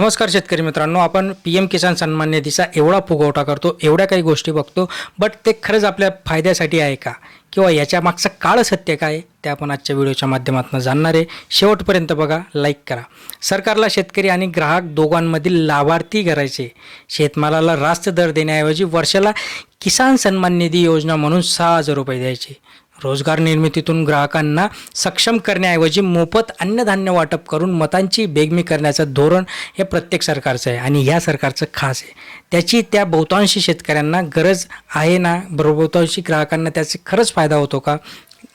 नमस्कार शेतकरी मित्रांनो आपण पी एम किसान सन्मान निधीचा एवढा फुगवटा करतो एवढ्या काही गोष्टी बघतो बट ते खरंच आपल्या फायद्यासाठी आहे का? किंवा याच्या मागचं काळ सत्य काय आहे, ते आपण आजच्या व्हिडिओच्या माध्यमातून जाणणार आहे. शेवटपर्यंत बघा लाईक करा. सरकारला शेतकरी आणि ग्राहक दोघांमधील लाभार्थी करायचे. शेतमालाला रास्त दर देण्याऐवजी वर्षाला किसान सन्मान निधी योजना म्हणून सहा हजार रुपये द्यायचे. रोजगार निर्मितीतून ग्राहकांना सक्षम करण्याऐवजी मोफत अन्नधान्य वाटप करून मतांची बेगमी करण्याचं धोरण हे प्रत्येक सरकारचं आहे आणि ह्या सरकारचं खास आहे. त्याची त्या बहुतांशी शेतकऱ्यांना गरज आहे ना? बरोबर बहुतांशी ग्राहकांना त्याचा खरंच फायदा होतो का?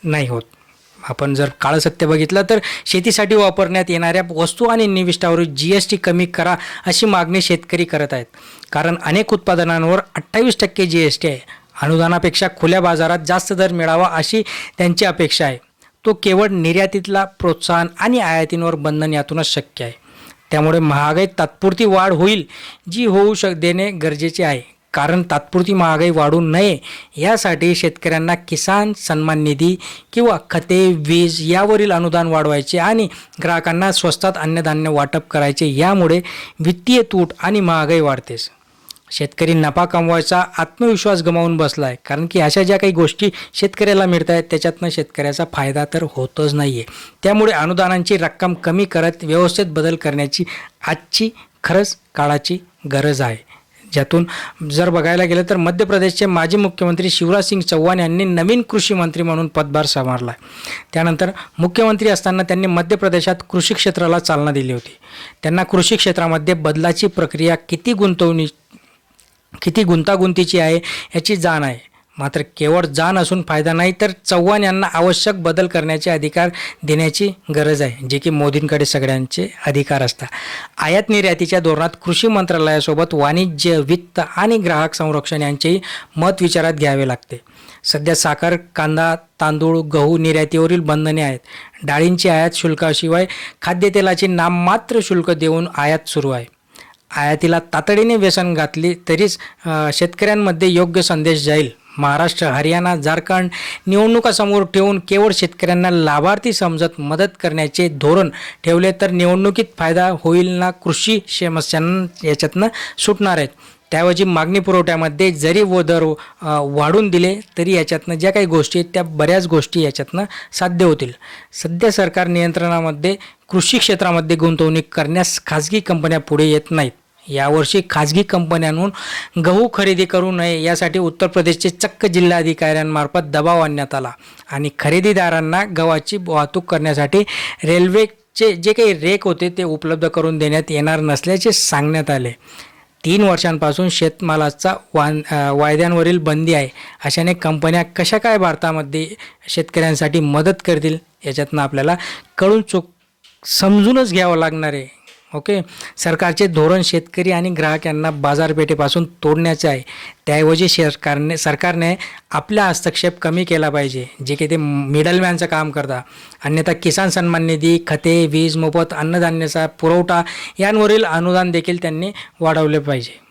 नाही होत. आपण जर काळं सत्य बघितलं तर शेतीसाठी वापरण्यात येणाऱ्या वस्तू आणि निविष्ठावर जी एस टी कमी करा अशी मागणी शेतकरी करत आहेत. कारण अनेक उत्पादनांवर अठ्ठावीस टक्के जी एस टी आहे. अनुदानापेक्षा खुल्या बाजारात जास्त दर मिळावा अशी त्यांची अपेक्षा आहे. तो केवळ निर्यातीतला प्रोत्साहन आणि आयातींवर बंधन यातूनच शक्य आहे. त्यामुळे महागाईत तात्पुरती वाढ होईल जी होऊ शक देणे गरजेचे आहे. कारण तात्पुरती महागाई वाढू नये यासाठी शेतकऱ्यांना किसान सन्मान निधी किंवा खते वीज यावरील अनुदान वाढवायचे आणि ग्राहकांना स्वस्तात अन्नधान्य वाटप करायचे यामुळे वित्तीय तूट आणि महागाई वाढतेच. शेतकरी नफा कमवायचा आत्मविश्वास गमावून बसला आहे कारण की अशा ज्या काही गोष्टी शेतकऱ्याला मिळत आहेत त्याच्यातनं शेतकऱ्याचा फायदा तर होतच नाही आहे त्यामुळे अनुदानांची रक्कम कमी करत व्यवस्थित बदल करण्याची आजची खरंच काळाची गरज आहे. ज्यातून जर बघायला गेलं तर मध्य प्रदेशचे माजी मुख्यमंत्री शिवराज सिंग चौहान यांनी नवीन कृषी मंत्री म्हणून पदभार सांभाळला त्यानंतर मुख्यमंत्री असताना त्यांनी मध्य प्रदेशात कृषी क्षेत्राला चालना दिली होती. त्यांना कृषी क्षेत्रामध्ये बदलाची प्रक्रिया किती गुंतवणी किती गुंतागुंतीची आहे याची जाण आहे. मात्र केवळ जाण असून फायदा नाही तर चव्हाण यांना आवश्यक बदल करण्याचे अधिकार देण्याची गरज आहे जे की मोदींकडे सगळ्यांचे अधिकार असतात. आयात निर्यातीच्या धोरणात कृषी मंत्रालयासोबत वाणिज्य वित्त आणि ग्राहक संरक्षण यांचेही मत विचारात घ्यावे लागते. सध्या साखर कांदा तांदूळ गहू निर्यातीवरील बंधने आहेत. डाळींची आयात शुल्काशिवाय खाद्यतेलाची नाममात्र शुल्क देऊन आयात सुरू आहे. आयातीला तातडीने व्यसन घातली तरीच शेतकऱ्यांमध्ये योग्य संदेश जाईल. महाराष्ट्र हरियाणा झारखंड निवडणुका समोर ठेवून केवळ शेतकऱ्यांना लाभार्थी समजत मदत करण्याचे धोरण ठेवले तर निवडणुकीत फायदा होईल ना? कृषी समस्यांना याच्यातनं सुटणार आहेत. त्याऐवजी मागणी पुरवठ्यामध्ये जरी व दर वाढून दिले तरी याच्यातनं ज्या काही गोष्टी आहेत त्या बऱ्याच गोष्टी याच्यातनं साध्य होतील. सध्या सरकार नियंत्रणामध्ये कृषी क्षेत्रामध्ये गुंतवणूक करण्यास खाजगी कंपन्या पुढे येत नाहीत. यावर्षी खाजगी कंपन्यांहून गहू खरेदी करू नये यासाठी उत्तर प्रदेशचे चक्क जिल्हाधिकाऱ्यांमार्फत दबाव आणण्यात आला आणि खरेदीदारांना गव्हाची वाहतूक करण्यासाठी रेल्वेचे जे काही रेक होते ते उपलब्ध करून देण्यात येणार नसल्याचे सांगण्यात आले. तीन वर्षांपासून शेतमालाचा वान वायद्यांवरील बंदी आहे. अशाने कंपन्या कशा काय भारतामध्ये शेतकऱ्यांसाठी मदत करतील याच्यातनं आपल्याला कळून चूक समजूनच घ्यावं लागणार आहे. ओके? सरकारचे धोरण शेतकरी आणि ग्राहक यांना बाजारपेठेपासून तोडण्याचे आहे. त्याऐवजी सरकारने सरकारने आपला हस्तक्षेप कमी केला पाहिजे जे की ते मिडलमॅनचं काम करता. अन्यथा किसान सन्मान निधी खते वीज मोफत अन्नधान्याचा पुरवठा यांवरील अनुदान देखील त्यांनी वाढवले पाहिजे.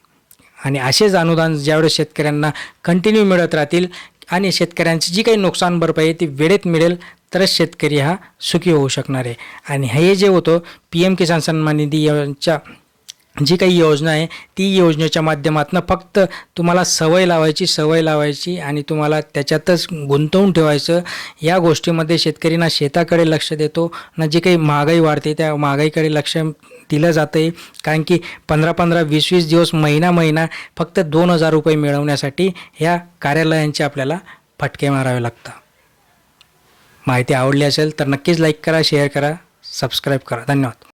आणि असेच अनुदान ज्यावेळेस शेतकऱ्यांना कंटिन्यू मिळत राहतील आणि शेतकऱ्यांची जी काही नुकसान भरपाई आहे ती वेळेत मिळेल तरच शेतकरी हा सुखी होऊ शकणार आहे. आणि हे जे होतं पी एम किसान सन्मान निधी यांच्या जी काही योजना आहे ती योजनेच्या माध्यमातून फक्त तुम्हाला सवय लावायची सवय लावायची आणि तुम्हाला त्याच्यातच गुंतवून ठेवायचं. या गोष्टीमध्ये शेतकरी ना शेताकडे लक्ष देतो ना जी काही महागाई वाढते त्या महागाईकडे लक्ष दिलं जातं आहे कारण की पंधरा पंधरा वीस वीस दिवस महिना महिना फक्त दोन हजार रुपये मिळवण्यासाठी ह्या कार्यालयांचे आपल्याला फटके मारावे लागतात. माहिती आवडली असेल तर नक्कीच लाईक करा शेअर करा सबस्क्राईब करा. धन्यवाद.